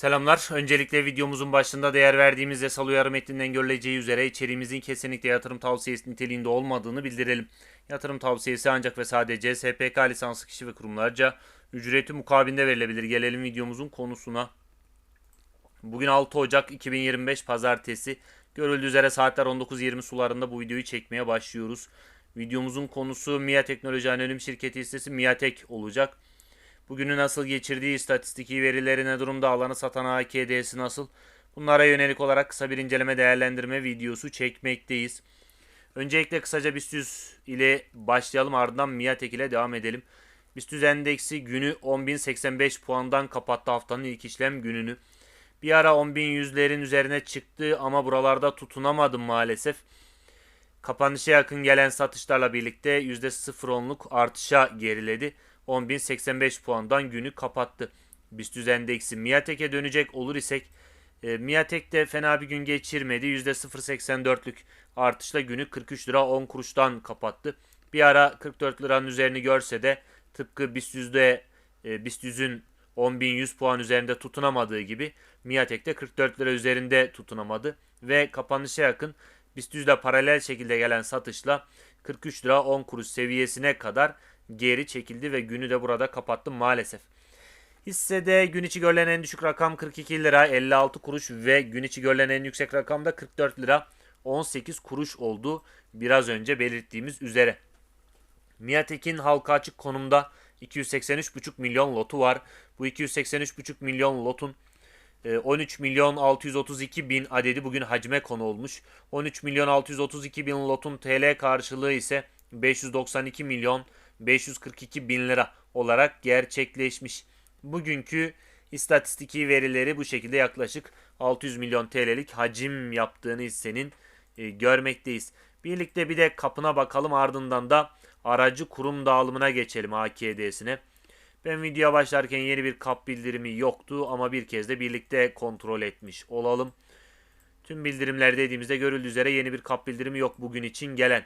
Selamlar. Öncelikle videomuzun başında değer verdiğimiz yasal uyarı metninden görüleceği üzere içeriğimizin kesinlikle yatırım tavsiyesi niteliğinde olmadığını bildirelim. Yatırım tavsiyesi ancak ve sadece SPK lisanslı kişi ve kurumlarca ücreti mukabilinde verilebilir. Gelelim videomuzun konusuna. Bugün 6 Ocak 2025 Pazartesi. Görüldüğü üzere saatler 19.20 sularında bu videoyu çekmeye başlıyoruz. Videomuzun konusu MIA Teknoloji Anonim Şirketi hissesi MIATEK olacak. Bugünü nasıl geçirdiği, istatistiki verileri ne durumda, alanı satan AKD'si nasıl? Bunlara yönelik olarak kısa bir inceleme değerlendirme videosu çekmekteyiz. Öncelikle kısaca BIST 100 ile başlayalım ardından MIATEK ile devam edelim. BIST 100 endeksi günü 10.085 puandan kapattı haftanın ilk işlem gününü. Bir ara 10.100'lerin üzerine çıktı ama buralarda tutunamadım maalesef. Kapanışa yakın gelen satışlarla birlikte %0.10'luk artışa geriledi. 10.085 puandan günü kapattı. BIST 100 endeksi Miatek'e dönecek olur isek e, Miatek de fena bir gün geçirmedi. %0.84'lük artışla günü 43 lira 10 kuruştan kapattı. Bir ara 44 liranın üzerini görse de tıpkı BIST 100'de e, BIST 100'ün 10.100 puan üzerinde tutunamadığı gibi Miatek de 44 lira üzerinde tutunamadı ve kapanışa yakın BIST 100 ile paralel şekilde gelen satışla 43 lira 10 kuruş seviyesine kadar geri çekildi ve günü de burada kapattı maalesef. Hissede gün içi görülen en düşük rakam 42 lira 56 kuruş ve gün içi görülen en yüksek rakam da 44 lira 18 kuruş oldu. Biraz önce belirttiğimiz üzere. Miatek'in halka açık konumda 283,5 milyon lotu var. Bu 283,5 milyon lotun 13 milyon 632 bin adedi bugün hacme konu olmuş. 13 milyon 632 bin lotun TL karşılığı ise 592 milyon 542 bin lira olarak gerçekleşmiş. Bugünkü istatistiki verileri bu şekilde yaklaşık 600 milyon TL'lik hacim yaptığını hissenin e, görmekteyiz. Birlikte bir de kapına bakalım ardından da aracı kurum dağılımına geçelim AKD'sine. Ben videoya başlarken yeni bir kap bildirimi yoktu ama bir kez de birlikte kontrol etmiş olalım. Tüm bildirimler dediğimizde görüldüğü üzere yeni bir kap bildirimi yok bugün için gelen.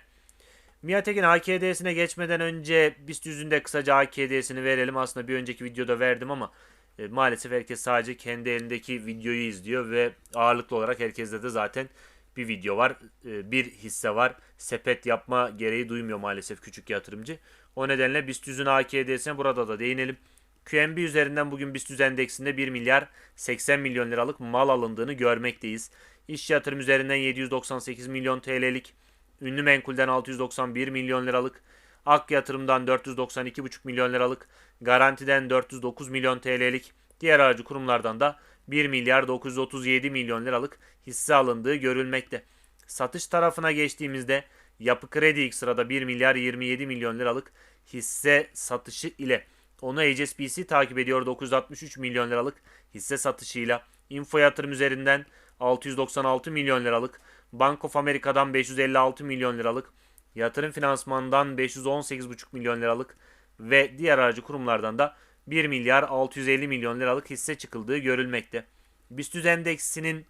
Miatek'in AKD'sine geçmeden önce BIST yüzünde kısaca AKD'sini verelim. Aslında bir önceki videoda verdim ama e, maalesef herkes sadece kendi elindeki videoyu izliyor ve ağırlıklı olarak herkeste de zaten bir video var. E, bir hisse var. Sepet yapma gereği duymuyor maalesef küçük yatırımcı. O nedenle BIST yüzün AKD'sine burada da değinelim. QNB üzerinden bugün BIST endeksinde 1 milyar 80 milyon liralık mal alındığını görmekteyiz. İş yatırım üzerinden 798 milyon TL'lik Ünlü menkulden 691 milyon liralık, Ak yatırımdan 492,5 milyon liralık, garantiden 409 milyon TL'lik, diğer aracı kurumlardan da 1 milyar 937 milyon liralık hisse alındığı görülmekte. Satış tarafına geçtiğimizde Yapı Kredi ilk sırada 1 milyar 27 milyon liralık hisse satışı ile onu HSBC takip ediyor 963 milyon liralık hisse satışıyla. Info yatırım üzerinden 696 milyon liralık, Bank of America'dan 556 milyon liralık, yatırım finansmandan 518,5 milyon liralık ve diğer aracı kurumlardan da 1 milyar 650 milyon liralık hisse çıkıldığı görülmekte. BIST endeksinin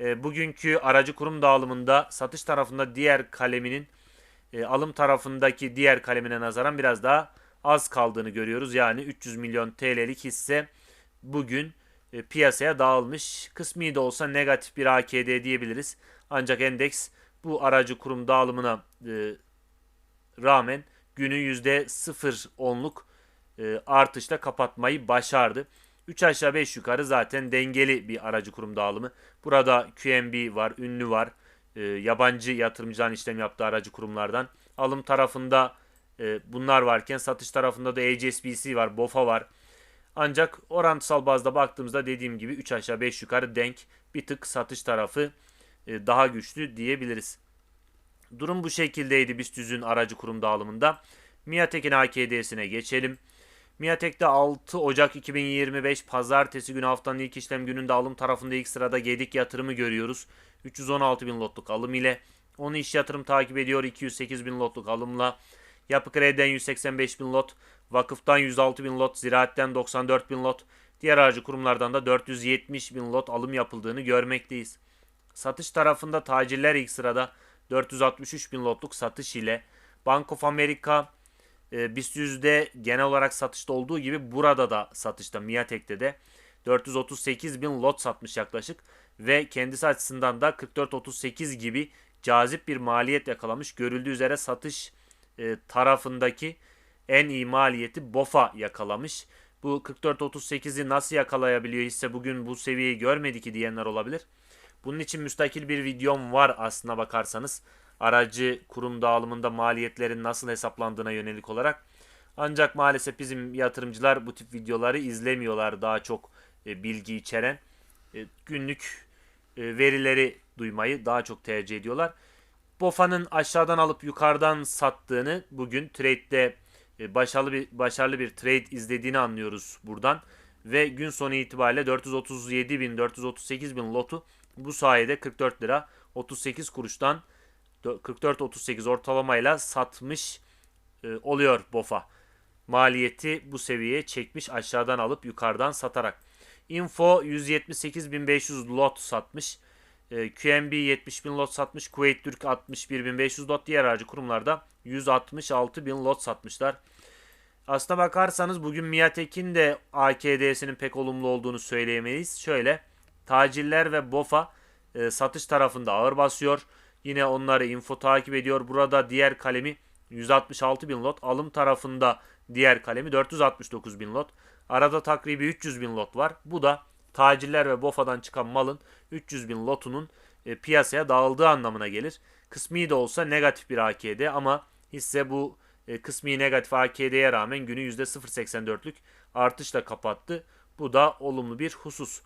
e, bugünkü aracı kurum dağılımında satış tarafında diğer kaleminin e, alım tarafındaki diğer kalemine nazaran biraz daha az kaldığını görüyoruz. Yani 300 milyon TL'lik hisse bugün e, piyasaya dağılmış. Kısmi de olsa negatif bir AKD diyebiliriz. Ancak endeks bu aracı kurum dağılımına e, rağmen günü %0.10'luk e, artışla kapatmayı başardı. 3 aşağı 5 yukarı zaten dengeli bir aracı kurum dağılımı. Burada QNB var, ünlü var. E, yabancı yatırımcıların işlem yaptığı aracı kurumlardan. Alım tarafında e, bunlar varken satış tarafında da HSBC var, BOFA var. Ancak orantısal bazda baktığımızda dediğim gibi 3 aşağı 5 yukarı denk bir tık satış tarafı daha güçlü diyebiliriz. Durum bu şekildeydi BIST 100'ün aracı kurum dağılımında. Miatek'in AKD'sine geçelim. Miatek'te 6 Ocak 2025 Pazartesi günü haftanın ilk işlem gününde alım tarafında ilk sırada Gedik yatırımı görüyoruz. 316 bin lotluk alım ile. Onu iş yatırım takip ediyor 208 bin lotluk alımla. Yapı Kredi'den 185 bin lot, Vakıftan 106 bin lot, Ziraat'ten 94 bin lot, diğer aracı kurumlardan da 470 bin lot alım yapıldığını görmekteyiz. Satış tarafında tacirler ilk sırada 463 bin lotluk satış ile Bank of America e, BIST 100'de genel olarak satışta olduğu gibi burada da satışta Miatek'te de 438 bin lot satmış yaklaşık. Ve kendisi açısından da 44-38 gibi cazip bir maliyet yakalamış. Görüldüğü üzere satış e, tarafındaki en iyi maliyeti BOFA yakalamış. Bu 44-38'i nasıl yakalayabiliyor hisse bugün bu seviyeyi görmedi ki diyenler olabilir. Bunun için müstakil bir videom var aslına bakarsanız. Aracı kurum dağılımında maliyetlerin nasıl hesaplandığına yönelik olarak. Ancak maalesef bizim yatırımcılar bu tip videoları izlemiyorlar. Daha çok e, bilgi içeren e, günlük e, verileri duymayı daha çok tercih ediyorlar. BOFA'nın aşağıdan alıp yukarıdan sattığını bugün trade'de başarılı bir başarılı bir trade izlediğini anlıyoruz buradan ve gün sonu itibariyle 437 bin 438 bin lotu bu sayede 44 lira 38 kuruştan 44-38 ortalamayla satmış e, oluyor BOFA. Maliyeti bu seviyeye çekmiş aşağıdan alıp yukarıdan satarak. Info 178.500 lot satmış. E, QNB 70.000 lot satmış. Kuveyt Türk 61.500 lot. Diğer aracı kurumlarda 166.000 lot satmışlar. Aslına bakarsanız bugün Miatek'in de AKD'sinin pek olumlu olduğunu söyleyemeyiz. Şöyle taciller ve BOFA e, satış tarafında ağır basıyor. Yine onları info takip ediyor. Burada diğer kalemi 166 bin lot. Alım tarafında diğer kalemi 469 bin lot. Arada takribi 300 bin lot var. Bu da taciller ve BOFA'dan çıkan malın 300 bin lotunun e, piyasaya dağıldığı anlamına gelir. Kısmi de olsa negatif bir AKD ama hisse bu e, kısmi negatif AKD'ye rağmen günü %0.84'lük artışla kapattı. Bu da olumlu bir husus.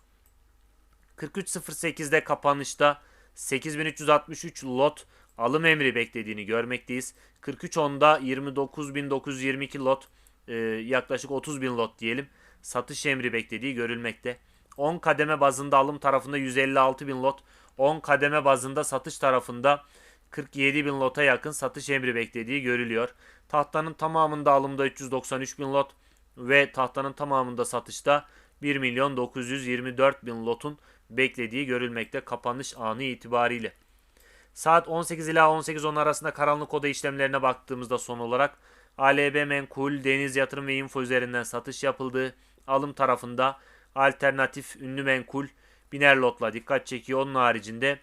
43.08'de kapanışta 8363 lot alım emri beklediğini görmekteyiz. 43.10'da 29.922 lot e, yaklaşık 30.000 lot diyelim satış emri beklediği görülmekte. 10 kademe bazında alım tarafında 156 bin lot, 10 kademe bazında satış tarafında 47 bin lota yakın satış emri beklediği görülüyor. Tahtanın tamamında alımda 393 bin lot ve tahtanın tamamında satışta 1 milyon 924 bin lotun beklediği görülmekte kapanış anı itibariyle. Saat 18 ila 18.10 arasında karanlık oda işlemlerine baktığımızda son olarak ALB Menkul, Deniz Yatırım ve Info üzerinden satış yapıldı. Alım tarafında alternatif ünlü menkul biner lotla dikkat çekiyor. Onun haricinde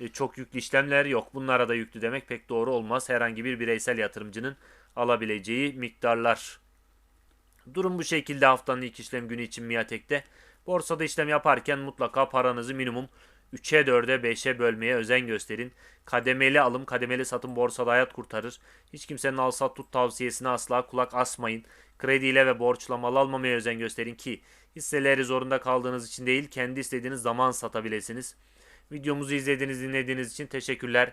e, çok yüklü işlemler yok. Bunlara da yüklü demek pek doğru olmaz. Herhangi bir bireysel yatırımcının alabileceği miktarlar. Durum bu şekilde haftanın ilk işlem günü için Miatek'te. Borsada işlem yaparken mutlaka paranızı minimum 3'e 4'e 5'e bölmeye özen gösterin. Kademeli alım, kademeli satım borsada hayat kurtarır. Hiç kimsenin al sat tut tavsiyesine asla kulak asmayın. Krediyle ve borçla mal almamaya özen gösterin ki hisseleri zorunda kaldığınız için değil kendi istediğiniz zaman satabilirsiniz. Videomuzu izlediğiniz dinlediğiniz için teşekkürler.